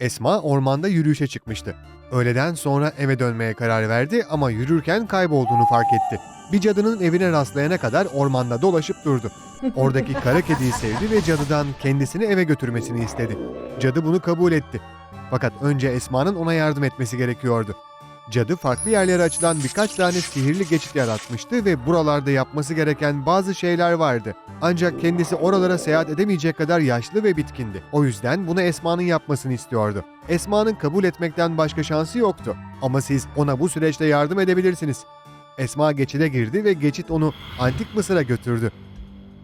Esma ormanda yürüyüşe çıkmıştı. Öğleden sonra eve dönmeye karar verdi ama yürürken kaybolduğunu fark etti. Bir cadının evine rastlayana kadar ormanda dolaşıp durdu. Oradaki kara kediyi sevdi ve cadıdan kendisini eve götürmesini istedi. Cadı bunu kabul etti. Fakat önce Esma'nın ona yardım etmesi gerekiyordu. Cadı farklı yerlere açılan birkaç tane sihirli geçit yaratmıştı ve buralarda yapması gereken bazı şeyler vardı. Ancak kendisi oralara seyahat edemeyecek kadar yaşlı ve bitkindi. O yüzden bunu Esma'nın yapmasını istiyordu. Esma'nın kabul etmekten başka şansı yoktu. Ama siz ona bu süreçte yardım edebilirsiniz. Esma geçide girdi ve geçit onu Antik Mısır'a götürdü.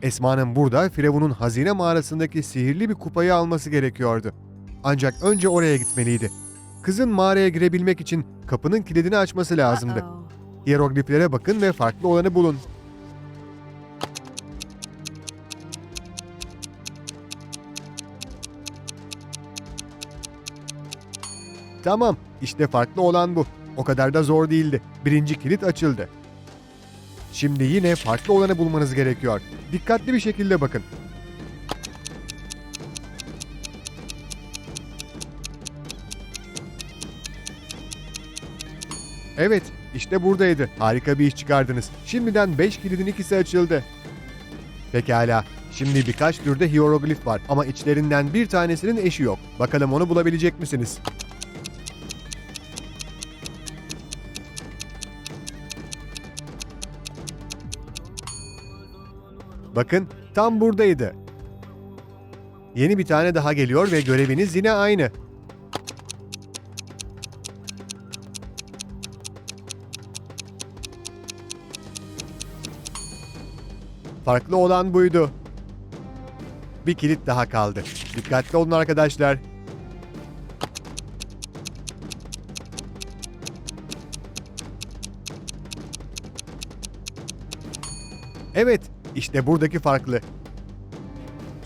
Esma'nın burada Firavun'un hazine mağarasındaki sihirli bir kupayı alması gerekiyordu. Ancak önce oraya gitmeliydi. Kızın mağaraya girebilmek için kapının kilidini açması lazımdı. Hierogliflere bakın ve farklı olanı bulun. Tamam, işte farklı olan bu. O kadar da zor değildi. Birinci kilit açıldı. Şimdi yine farklı olanı bulmanız gerekiyor. Dikkatli bir şekilde bakın. Evet, işte buradaydı. Harika bir iş çıkardınız. Şimdiden 5 kilidin ikisi açıldı. Pekala. Şimdi birkaç türde hieroglif var ama içlerinden bir tanesinin eşi yok. Bakalım onu bulabilecek misiniz? Bakın, tam buradaydı. Yeni bir tane daha geliyor ve göreviniz yine aynı. Farklı olan buydu. Bir kilit daha kaldı. Dikkatli olun arkadaşlar. Evet, işte buradaki farklı.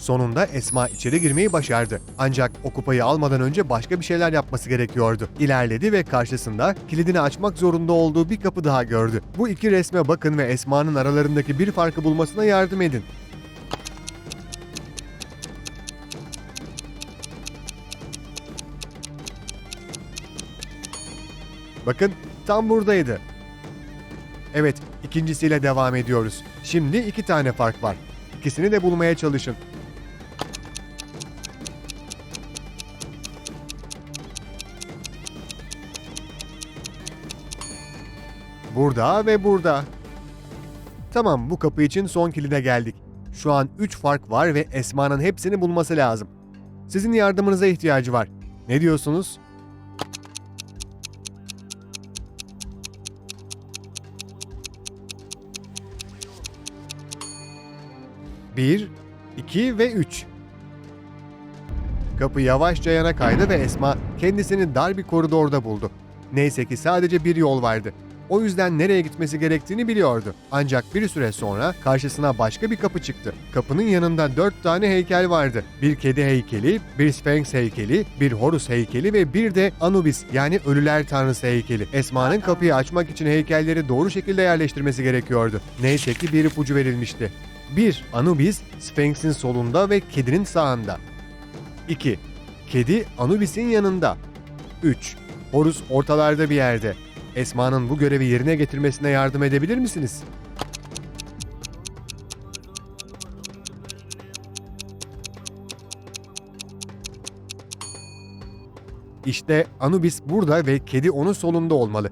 Sonunda Esma içeri girmeyi başardı. Ancak o kupayı almadan önce başka bir şeyler yapması gerekiyordu. İlerledi ve karşısında kilidini açmak zorunda olduğu bir kapı daha gördü. Bu iki resme bakın ve Esma'nın aralarındaki bir farkı bulmasına yardım edin. Bakın tam buradaydı. Evet, ikincisiyle devam ediyoruz. Şimdi iki tane fark var. İkisini de bulmaya çalışın. Burada ve burada. Tamam, bu kapı için son kilide geldik. Şu an 3 fark var ve Esma'nın hepsini bulması lazım. Sizin yardımınıza ihtiyacı var. Ne diyorsunuz? Bir, iki ve üç. Kapı yavaşça yana kaydı ve Esma kendisini dar bir koridorda buldu. Neyse ki sadece bir yol vardı. O yüzden nereye gitmesi gerektiğini biliyordu. Ancak bir süre sonra karşısına başka bir kapı çıktı. Kapının yanında dört tane heykel vardı. Bir kedi heykeli, bir Sphinx heykeli, bir Horus heykeli ve bir de Anubis yani ölüler tanrısı heykeli. Esma'nın kapıyı açmak için heykelleri doğru şekilde yerleştirmesi gerekiyordu. Neyse ki bir ipucu verilmişti. 1. Anubis, Sphinx'in solunda ve kedinin sağında. 2. Kedi Anubis'in yanında. 3. Horus ortalarda bir yerde. Esma'nın bu görevi yerine getirmesine yardım edebilir misiniz? İşte Anubis burada ve kedi onun solunda olmalı.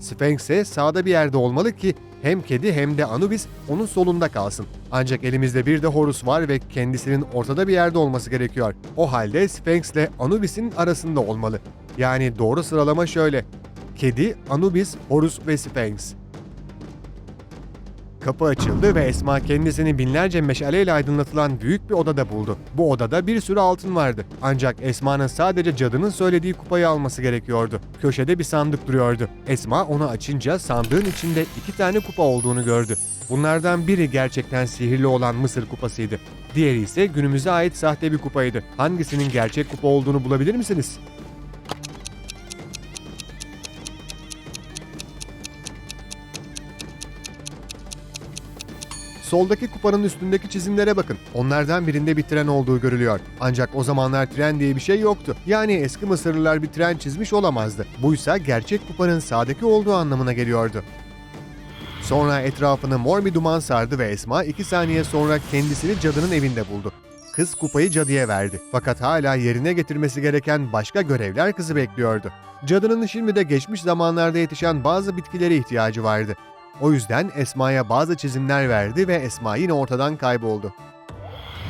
Sphinx ise sağda bir yerde olmalı ki hem kedi hem de Anubis onun solunda kalsın. Ancak elimizde bir de Horus var ve kendisinin ortada bir yerde olması gerekiyor. O halde Sphinx ile Anubis'in arasında olmalı. Yani doğru sıralama şöyle. Kedi, Anubis, Horus ve Sphinx. Kapı açıldı ve Esma kendisini binlerce meşaleyle aydınlatılan büyük bir odada buldu. Bu odada bir sürü altın vardı. Ancak Esma'nın sadece cadının söylediği kupayı alması gerekiyordu. Köşede bir sandık duruyordu. Esma onu açınca sandığın içinde iki tane kupa olduğunu gördü. Bunlardan biri gerçekten sihirli olan Mısır kupasıydı. Diğeri ise günümüze ait sahte bir kupaydı. Hangisinin gerçek kupa olduğunu bulabilir misiniz? Soldaki kupanın üstündeki çizimlere bakın. Onlardan birinde bir tren olduğu görülüyor. Ancak o zamanlar tren diye bir şey yoktu. Yani eski Mısırlılar bir tren çizmiş olamazdı. Buysa gerçek kupanın sağdaki olduğu anlamına geliyordu. Sonra etrafını mor bir duman sardı ve Esma iki saniye sonra kendisini cadının evinde buldu. Kız kupayı cadıya verdi. Fakat hala yerine getirmesi gereken başka görevler kızı bekliyordu. Cadının şimdi de geçmiş zamanlarda yetişen bazı bitkilere ihtiyacı vardı. O yüzden Esma'ya bazı çizimler verdi ve Esma yine ortadan kayboldu.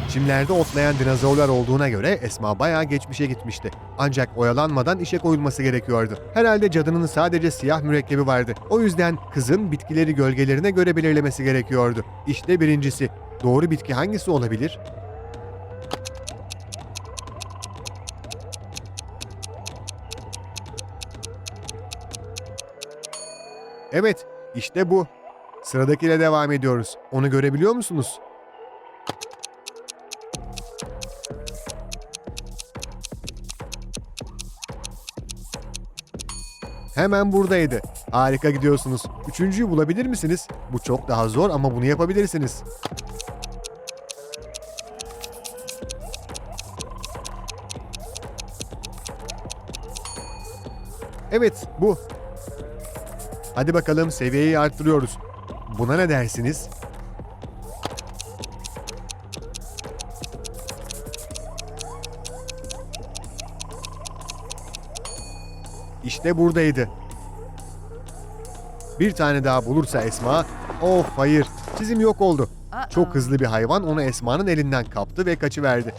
Çimlerde otlayan dinozorlar olduğuna göre Esma bayağı geçmişe gitmişti. Ancak oyalanmadan işe koyulması gerekiyordu. Herhalde cadının sadece siyah mürekkebi vardı. O yüzden kızın bitkileri gölgelerine göre belirlemesi gerekiyordu. İşte birincisi. Doğru bitki hangisi olabilir? Evet, işte bu. Sıradakiyle devam ediyoruz. Onu görebiliyor musunuz? Hemen buradaydı. Harika gidiyorsunuz. Üçüncüyü bulabilir misiniz? Bu çok daha zor ama bunu yapabilirsiniz. Evet, bu. Hadi bakalım seviyeyi arttırıyoruz. Buna ne dersiniz? İşte buradaydı. Bir tane daha bulursa Esma, of hayır, çizim yok oldu. Çok hızlı bir hayvan onu Esma'nın elinden kaptı ve kaçıverdi.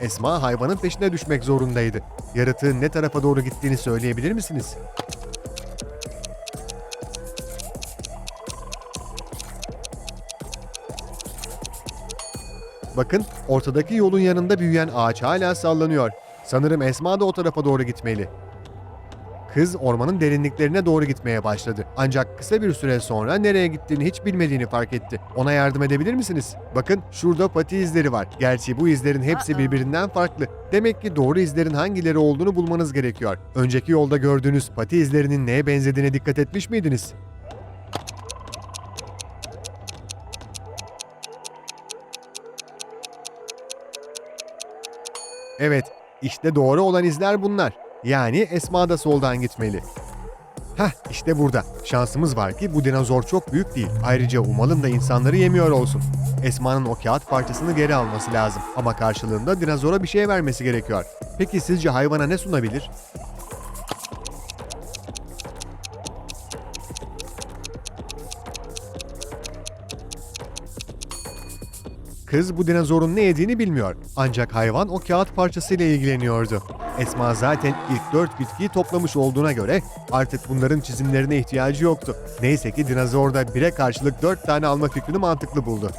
Esma hayvanın peşine düşmek zorundaydı. Yaratığın ne tarafa doğru gittiğini söyleyebilir misiniz? Bakın ortadaki yolun yanında büyüyen ağaç hala sallanıyor. Sanırım Esma da o tarafa doğru gitmeli. Kız ormanın derinliklerine doğru gitmeye başladı. Ancak kısa bir süre sonra nereye gittiğini hiç bilmediğini fark etti. Ona yardım edebilir misiniz? Bakın şurada pati izleri var. Gerçi bu izlerin hepsi birbirinden farklı. Demek ki doğru izlerin hangileri olduğunu bulmanız gerekiyor. Önceki yolda gördüğünüz pati izlerinin neye benzediğine dikkat etmiş miydiniz? Evet, işte doğru olan izler bunlar. Yani Esma da soldan gitmeli. Heh, işte burada. Şansımız var ki bu dinozor çok büyük değil. Ayrıca umalım da insanları yemiyor olsun. Esma'nın o kağıt parçasını geri alması lazım. Ama karşılığında dinozora bir şey vermesi gerekiyor. Peki sizce hayvana ne sunabilir? Kız bu dinozorun ne yediğini bilmiyor. Ancak hayvan o kağıt parçasıyla ilgileniyordu. Esma zaten ilk dört bitkiyi toplamış olduğuna göre artık bunların çizimlerine ihtiyacı yoktu. Neyse ki dinozor da bire karşılık dört tane alma fikrini mantıklı buldu.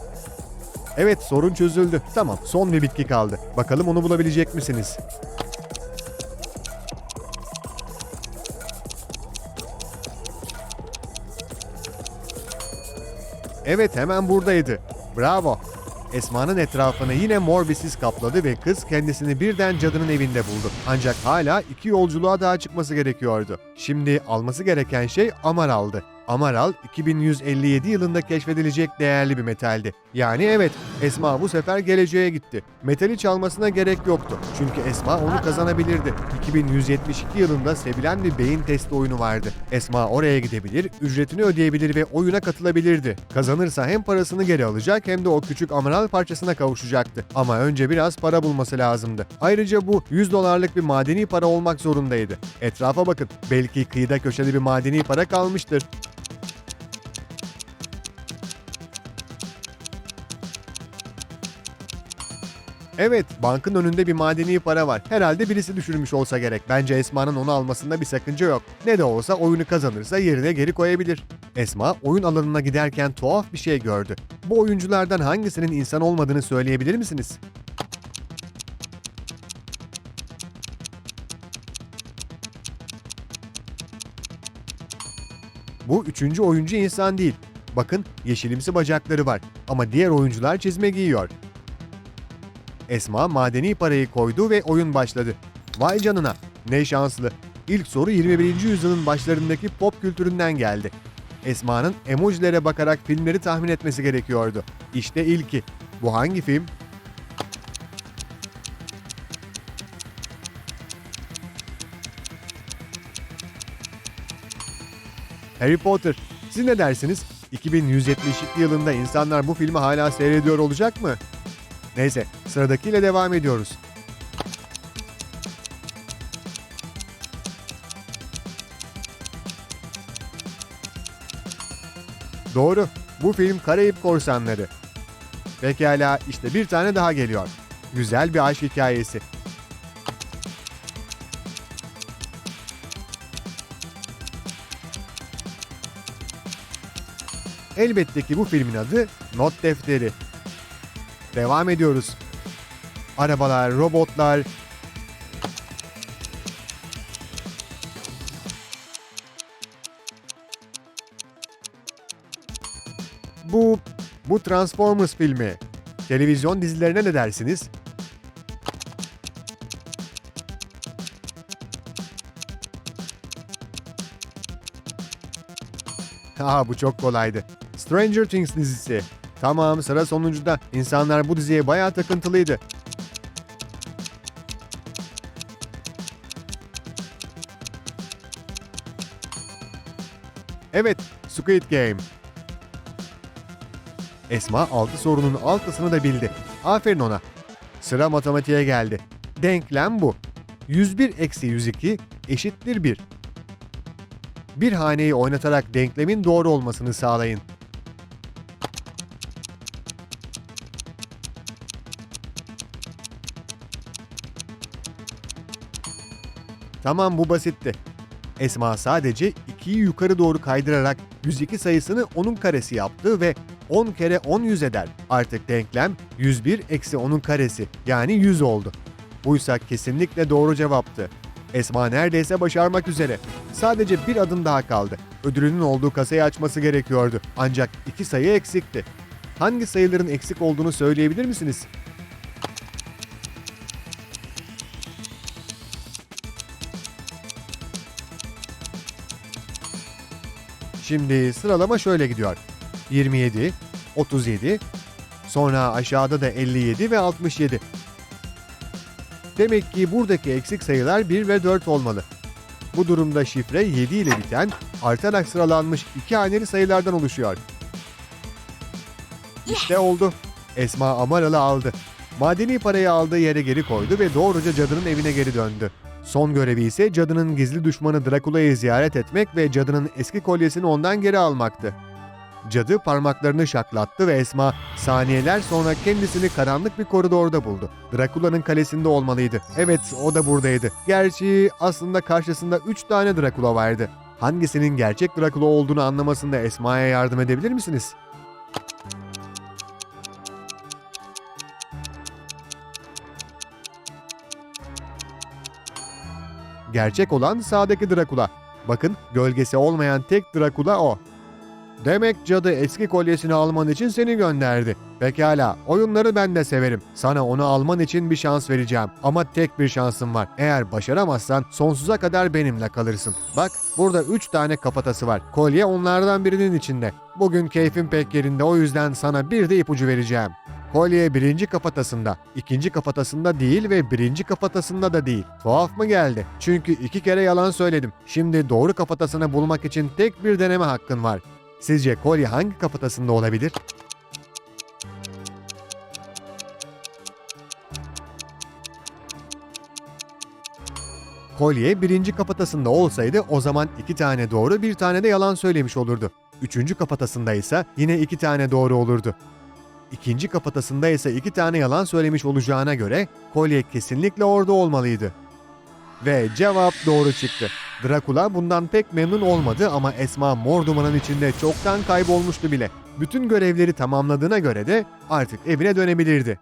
Evet sorun çözüldü. Tamam son bir bitki kaldı. Bakalım onu bulabilecek misiniz? Evet hemen buradaydı. Bravo. Esma'nın etrafını yine mor bir sis kapladı ve kız kendisini birden cadının evinde buldu. Ancak hala iki yolculuğa daha çıkması gerekiyordu. Şimdi alması gereken şey Amaral'dı. Amaral 2157 yılında keşfedilecek değerli bir metaldi. Yani evet Esma bu sefer geleceğe gitti. Metali çalmasına gerek yoktu. Çünkü Esma onu kazanabilirdi. 2172 yılında sevilen bir beyin testi oyunu vardı. Esma oraya gidebilir, ücretini ödeyebilir ve oyuna katılabilirdi. Kazanırsa hem parasını geri alacak hem de o küçük Amaral parçasına kavuşacaktı. Ama önce biraz para bulması lazımdı. Ayrıca bu 100 dolarlık bir madeni para olmak zorundaydı. Etrafa bakın. Belki kıyıda köşede bir madeni para kalmıştır. Evet, bankın önünde bir madeni para var. Herhalde birisi düşürmüş olsa gerek. Bence Esma'nın onu almasında bir sakınca yok. Ne de olsa oyunu kazanırsa yerine geri koyabilir. Esma oyun alanına giderken tuhaf bir şey gördü. Bu oyunculardan hangisinin insan olmadığını söyleyebilir misiniz? Bu üçüncü oyuncu insan değil. Bakın yeşilimsi bacakları var ama diğer oyuncular çizme giyiyor. Esma madeni parayı koydu ve oyun başladı. Vay canına, ne şanslı. İlk soru 21. yüzyılın başlarındaki pop kültüründen geldi. Esma'nın emojilere bakarak filmleri tahmin etmesi gerekiyordu. İşte ilki. Bu hangi film? Harry Potter. Siz ne dersiniz? 2172 yılında insanlar bu filmi hala seyrediyor olacak mı? Neyse, sıradakiyle devam ediyoruz. Doğru. Bu film Karayip Korsanları. Pekala işte bir tane daha geliyor. Güzel bir aşk hikayesi. Elbette ki bu filmin adı Not Defteri. Devam ediyoruz. Arabalar, robotlar, Bu bu Transformers filmi. Televizyon dizilerine ne dersiniz? Ha bu çok kolaydı. Stranger Things dizisi. Tamam sıra sonuncuda. İnsanlar bu diziye bayağı takıntılıydı. Evet, Squid Game. Esma 6 sorunun altısını da bildi. Aferin ona. Sıra matematiğe geldi. Denklem bu. 101 eksi 102 eşittir 1. Bir haneyi oynatarak denklemin doğru olmasını sağlayın. Tamam bu basitti. Esma sadece 2'yi yukarı doğru kaydırarak 102 sayısını onun karesi yaptı ve 10 kere 10 100 eder. Artık denklem 101 eksi 10'un karesi yani 100 oldu. Buysa kesinlikle doğru cevaptı. Esma neredeyse başarmak üzere. Sadece bir adım daha kaldı. Ödülünün olduğu kasayı açması gerekiyordu. Ancak iki sayı eksikti. Hangi sayıların eksik olduğunu söyleyebilir misiniz? Şimdi sıralama şöyle gidiyor. 27, 37, sonra aşağıda da 57 ve 67. Demek ki buradaki eksik sayılar 1 ve 4 olmalı. Bu durumda şifre 7 ile biten, artarak sıralanmış iki haneli sayılardan oluşuyor. İşte oldu. Esma Amaralı aldı. Madeni parayı aldığı yere geri koydu ve doğruca cadının evine geri döndü. Son görevi ise cadının gizli düşmanı Drakula'yı ziyaret etmek ve cadının eski kolyesini ondan geri almaktı. Cadı parmaklarını şaklattı ve Esma saniyeler sonra kendisini karanlık bir koridorda buldu. Drakula'nın kalesinde olmalıydı. Evet o da buradaydı. Gerçi aslında karşısında 3 tane Drakula vardı. Hangisinin gerçek Drakula olduğunu anlamasında Esma'ya yardım edebilir misiniz? Gerçek olan sağdaki Drakula. Bakın gölgesi olmayan tek Drakula o. Demek cadı eski kolyesini alman için seni gönderdi. Pekala, oyunları ben de severim. Sana onu alman için bir şans vereceğim. Ama tek bir şansım var. Eğer başaramazsan sonsuza kadar benimle kalırsın. Bak, burada 3 tane kafatası var. Kolye onlardan birinin içinde. Bugün keyfim pek yerinde o yüzden sana bir de ipucu vereceğim. Kolye birinci kafatasında, ikinci kafatasında değil ve birinci kafatasında da değil. Tuhaf mı geldi? Çünkü iki kere yalan söyledim. Şimdi doğru kafatasını bulmak için tek bir deneme hakkın var. Sizce kolye hangi kafatasında olabilir? Kolye birinci kafatasında olsaydı o zaman iki tane doğru bir tane de yalan söylemiş olurdu. Üçüncü kafatasında ise yine iki tane doğru olurdu. İkinci kafatasında ise iki tane yalan söylemiş olacağına göre kolye kesinlikle orada olmalıydı. Ve cevap doğru çıktı. Drakula bundan pek memnun olmadı ama Esma mor dumanın içinde çoktan kaybolmuştu bile. Bütün görevleri tamamladığına göre de artık evine dönebilirdi.